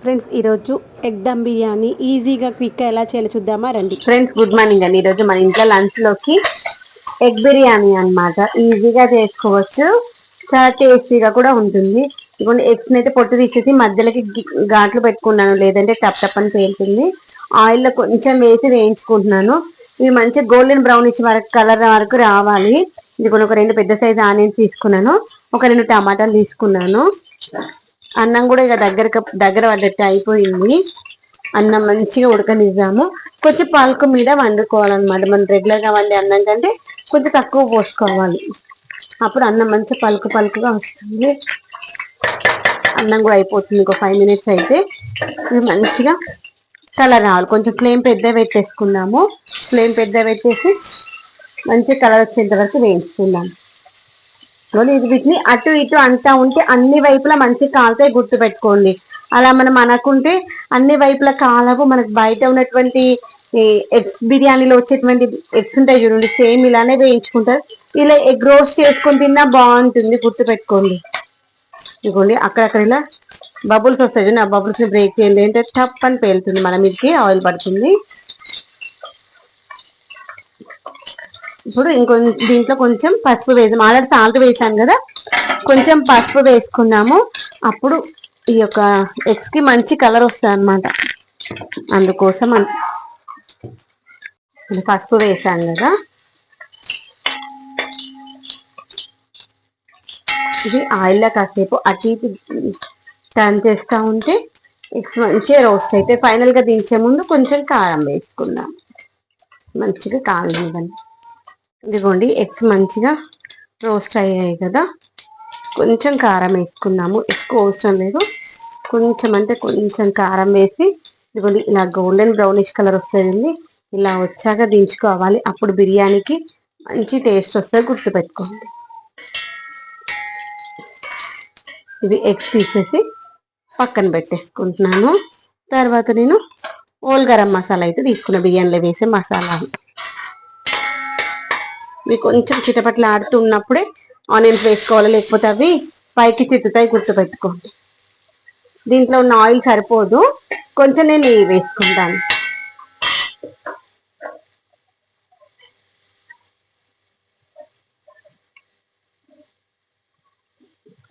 Friends ఈరోజు egg dum biryani ఈజీగా క్విక్గా ఎలా చేయాలో చూద్దామా? రండి. ఫ్రెండ్స్ గుడ్ మార్నింగ్ అండి. ఈరోజు మన ఇంట్లో లంచ్లోకి ఎగ్ బిర్యానీ అన్నమాట. ఈజీగా చేసుకోవచ్చు. చాలా టేస్టీగా కూడా ఉంటుంది. ఇప్పుడు ఎగ్స్ని అయితే పొట్టు తీసేసి మధ్యలోకి ఘాట్లు పెట్టుకున్నాను. లేదంటే టప్ టప్ అని పేలుతుంది. ఆయిల్లో కొంచెం వేసి వేయించుకుంటున్నాను. ఇవి మంచి గోల్డెన్ బ్రౌనిష్ వరకు కలర్ వరకు రావాలి. ఇది ఒక రెండు పెద్ద సైజు ఆనియన్స్ తీసుకున్నాను. ఒక రెండు టమాటాలు తీసుకున్నాను. అన్నం కూడా ఇక దగ్గర దగ్గర పడ్డట్టు అయిపోయింది. అన్నం మంచిగా ఉడకనిద్దాము. కొంచెం పలుకు మీద వండుకోవాలన్నమాట. మనం రెగ్యులర్గా వండే అన్నం కంటే కొంచెం తక్కువ పోసుకోవాలి. అప్పుడు అన్నం మంచిగా పలుకు పలుకుగా వస్తుంది. అన్నం కూడా అయిపోతుంది. ఒక ఫైవ్ మినిట్స్ అయితే ఇవి మంచిగా కలర్ రావాలి. కొంచెం ఫ్లేమ్ పెద్ద పెట్టేసుకుందాము. ఫ్లేమ్ పెద్ద పెట్టేసి మంచి కలర్ వచ్చేంత వరకు వేయించుకుందాం వీటిని అటు ఇటు అంతా ఉంటే అన్ని వైపులా మంచి కాలుతాయి గుర్తు పెట్టుకోండి అలా మనం అనుకుంటే అన్ని వైపులా కాలవు మనకు బయట ఉన్నటువంటి ఎగ్స్ బిర్యానీలో వచ్చేటువంటి ఎగ్స్ ఉంటాయి చూడండి సేమ్ ఇలానే వేయించుకుంటారు. ఇలా ఎగ్ రోస్ట్ చేసుకొని తిన్నా బాగుంటుంది గుర్తు పెట్టుకోండి ఇదిగోండి అక్కడక్కడ ఇలా బబుల్స్ వస్తాయి చూడండి ఆ బబుల్స్ బ్రేక్ చేయండి. అంటే టప్ అని పేలుతుంది మన మీదకి ఆయిల్ పడుతుంది. ఇప్పుడు ఇంకొంచెం దీంట్లో కొంచెం పసుపు వేసాం ఆల్రెడీ సాల్ట్ వేసాను కదా కొంచెం పసుపు వేసుకున్నాము. అప్పుడు ఈ యొక్క ఎగ్స్కి మంచి కలర్ వస్తుంది అనమాట అందుకోసం పసుపు వేసాను కదా. ఇది ఆయిల్లో కాసేపు అటు ఇటు టర్న్ చేస్తూ ఉంటే ఎగ్స్ మంచిగా రోస్ట్ అయితే ఫైనల్గా దించే ముందు కొంచెం కారం వేసుకుందాం. మంచిగా కాలనివ్వండి ఇదిగోండి ఎగ్స్ మంచిగా రోస్ట్ అయ్యాయి కదా. కొంచెం కారం వేసుకున్నాము ఎక్కువ అవసరం లేదు. కొంచెం అంటే కొంచెం కారం వేసి ఇదిగోండి ఇలా గోల్డెన్ బ్రౌనిష్ కలర్ వస్తుంది ఇలా వచ్చాక దించుకోవాలి. అప్పుడు బిర్యానీకి మంచి టేస్ట్ వస్తుంది గుర్తుపెట్టుకోండి. ఇవి ఎగ్స్ తీసేసి పక్కన పెట్టేసుకుంటున్నాను. తర్వాత నేను ఓల్ గరం మసాలా అయితే తీసుకున్న బిర్యానీలో వేసే మసాలా. మీకు కొంచెం చిటపట్లు ఆడుతున్నప్పుడే ఆనియన్స్ వేసుకోవాలి? లేకపోతే అవి పైకి చిట్టుతాయి గుర్తుపెట్టుకోండి. దీంట్లో ఉన్న ఆయిల్ సరిపోదు. కొంచెం నేను నెయ్యి వేసుకుంటాను.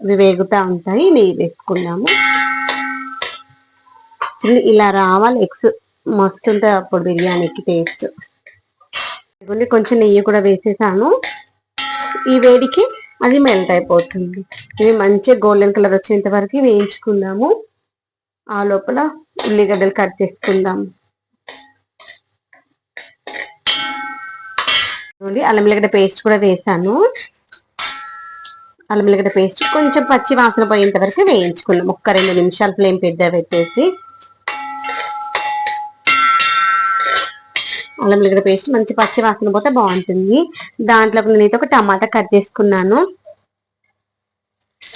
ఇవి వేగుతా ఉంటాయి. నెయ్యి వేసుకున్నాము. ఇలా రావాలి. ఎగ్స్ మస్తు ఉంటుంది అప్పుడు బిర్యానీకి టేస్ట్. ఇదిగోండి కొంచెం నెయ్యి కూడా వేసేసాను. ఈ వేడికి అది మెల్ట్ అయిపోతుంది. ఇది మంచిగా గోల్డెన్ కలర్ వచ్చేంత వరకు వేయించుకుందాము. ఆ లోపల ఉల్లిగడ్డలు కట్ చేసుకుందాం. అల్లం ఎల్లిగడ్డ పేస్ట్ కూడా వేసాను. అల్లం ఎల్లిగడ్డ పేస్ట్ కొంచెం పచ్చి వాసన పోయేంత వరకు వేయించుకుందాం. ఒక్క రెండు నిమిషాలు ఫ్లేమ్ పెద్ద పెట్టేసి అల్లం ఉల్లిగడ్డ పేస్ట్ మంచి పచ్చి వాసన పోతే బాగుంటుంది. దాంట్లో నేనైతే ఒక టమాటా కట్ చేసుకున్నాను.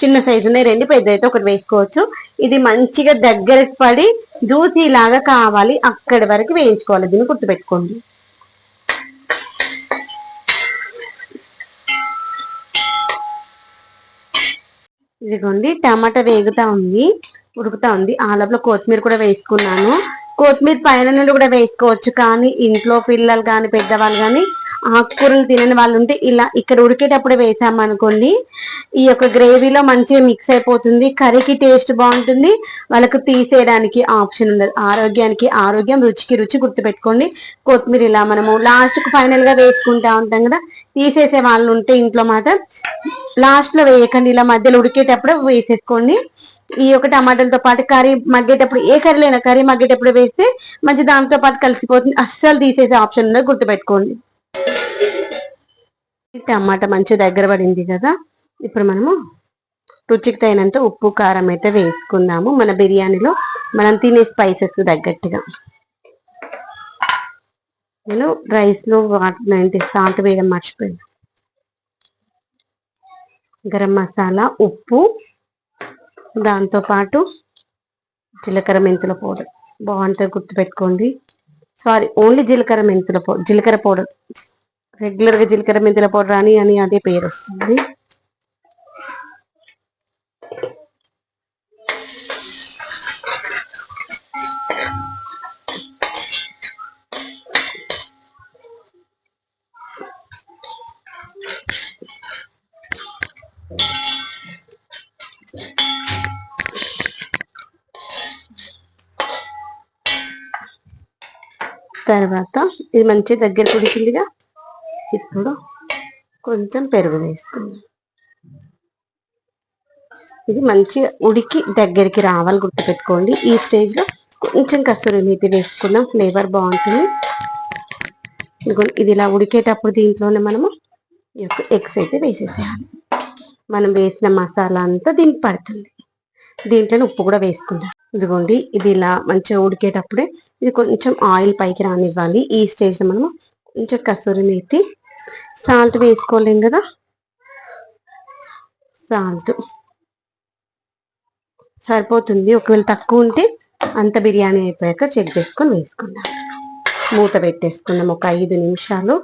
చిన్న సైజు ఉన్నాయి రెండు పెద్ద అయితే ఒకటి వేసుకోవచ్చు. ఇది మంచిగా దగ్గరకు పడి జ్యూసీ లాగా కావాలి అక్కడి వరకు వేయించుకోవాలి. దీన్ని గుర్తుపెట్టుకోండి. ఇదిగోండి టమాటా వేగుతా ఉంది ఉడుకుతా ఉంది. ఆ లోపల కొత్తిమీర కూడా వేసుకున్నాను. కొత్తిమీర పైన నుండి కూడా వేసుకోవచ్చు కానీ ఇంట్లో పిల్లలు కానీ పెద్దవాళ్ళు కానీ ఆకుకూరలు తినని వాళ్ళు ఉంటే ఇలా ఇక్కడ ఉడికేటప్పుడు వేసామనుకోండి ఈ యొక్క గ్రేవీలో మంచిగా మిక్స్ అయిపోతుంది కర్రీకి టేస్ట్ బాగుంటుంది వాళ్ళకు తీసేయడానికి ఆప్షన్ ఉండదు. ఆరోగ్యానికి ఆరోగ్యం రుచికి రుచి గుర్తుపెట్టుకోండి. కొత్తిమీర ఇలా మనము లాస్ట్కు వేసుకుంటా ఉంటాం కదా తీసేసే వాళ్ళు ఉంటే ఇంట్లో మాత్రం లాస్ట్లో వేయకండి. ఇలా మధ్యలో ఉడికేటప్పుడు వేసేసుకోండి. ఈ యొక్క టమాటాలతో పాటు కర్రీ మగ్గేటప్పుడు ఏ కర్రీ లేనా కర్రీ మగ్గేటప్పుడు వేస్తే మంచి దాంతో పాటు కలిసిపోతుంది. అస్సలు తీసేసే ఆప్షన్ ఉందో గుర్తుపెట్టుకోండి. ఈ టమాటా మంచి దగ్గర పడింది కదా. ఇప్పుడు మనము రుచికి తగినంత ఉప్పు కారం అయితే వేసుకుందాము. మన బిర్యానీలో మనం తినే స్పైసెస్ తగ్గట్టుగా. నేను రైస్ వాటర్ నైంటీ సాల్ట్ వేయడం మర్చిపోయాను. గరం మసాలా ఉప్పు దాంతో పాటు జీలకర్ర మెంతుల పౌడర్. బాగుంటుంది గుర్తుపెట్టుకోండి. సారీ ఓన్లీ జీలకర్ర మెంతుల పౌడర్ జీలకర్ర పౌడర్. రెగ్యులర్గా జీలకర్ర మెంతుల పౌడర్ అని అని అదే పేరు వస్తుంది. తర్వాత ఇది మంచి దగ్గర ఉడికిందిగా ఇప్పుడు కొంచెం పెరుగు వేసుకుందాం. ఇది మంచిగా ఉడికి దగ్గరికి రావాలి గుర్తుపెట్టుకోండి. ఈ స్టేజ్లో కొంచెం కసూరి మేతి వేసుకుందాం. ఫ్లేవర్ బాగుంటుంది. ఇదిగోండి ఇది ఇలా ఉడికేటప్పుడు దీంట్లోనే మనము ఈ యొక్క ఎగ్స్ అయితే వేసేసేయాలి. మనం వేసిన మసాలా అంతా దీనికి పడుతుంది. దీంట్లోనే ఉప్పు కూడా వేసుకుందాం. ఇదిగోండి ఇది ఇలా మంచిగా ఉడికేటప్పుడే ఇది కొంచెం ఆయిల్ పైకి రానివ్వాలి. ఈ స్టేజ్లో మనము కొంచెం కసూరి మెత్తి సాల్ట్ వేసుకోలేం కదా? సాల్ట్ సరిపోతుంది. ఒకవేళ తక్కువ ఉంటే అంత బిర్యానీ అయిపోయాక చెక్ చేసుకొని వేసుకుందాం. మూత పెట్టేసుకుందాం. ఒక ఐదు నిమిషాలు.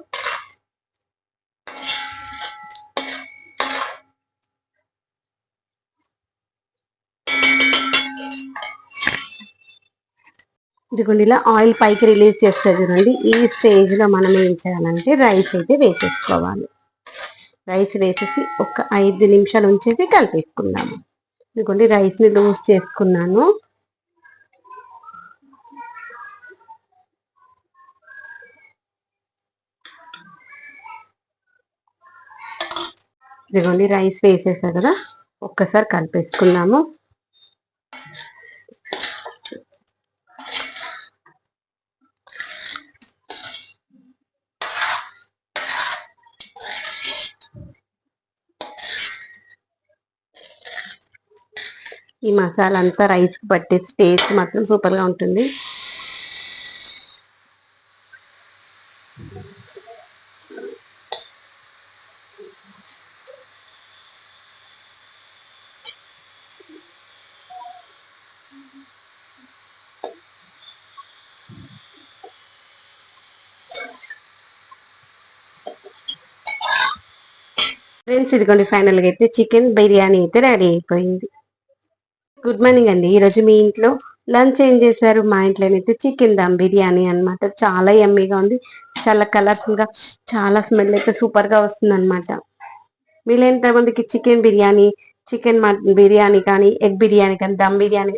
ఇదిగోండి ఇలా ఆయిల్ పైకి రిలీజ్ చేస్తారు చూడండి ఈ స్టేజ్లో మనం ఏం చేయాలంటే రైస్ అయితే వేసేసుకోవాలి. రైస్ వేసేసి ఒక ఐదు నిమిషాలు ఉంచేసి కలిపేసుకుందాము. ఇదిగోండి రైస్ని లూజ్ చేసుకున్నాను. ఇదిగోండి రైస్ వేసేసా కదా ఒక్కసారి కలిపేసుకున్నాము ఈ మసాలా అంతా రైస్ పట్టేసి టేస్ట్ మాత్రం సూపర్గా ఉంటుంది. ఫ్రెండ్స్ ఇదిగోండి ఫైనల్గా అయితే చికెన్ బిర్యానీ అయితే రెడీ అయిపోయింది. గుడ్ మార్నింగ్ అండి. ఈ రోజు మీ ఇంట్లో లంచ్ ఏం చేశారు? మా ఇంట్లోనైతే చికెన్ దమ్ బిర్యానీ అన్నమాట. చాలా ఎమ్మీగా ఉంది. చాలా కలర్ఫుల్గా చాలా స్మెల్ అయితే సూపర్గా వస్తుంది అనమాట మీలో మందికి చికెన్ బిర్యానీ చికెన్ బిర్యానీ కానీ ఎగ్ బిర్యానీ కానీ దమ్ బిర్యానీ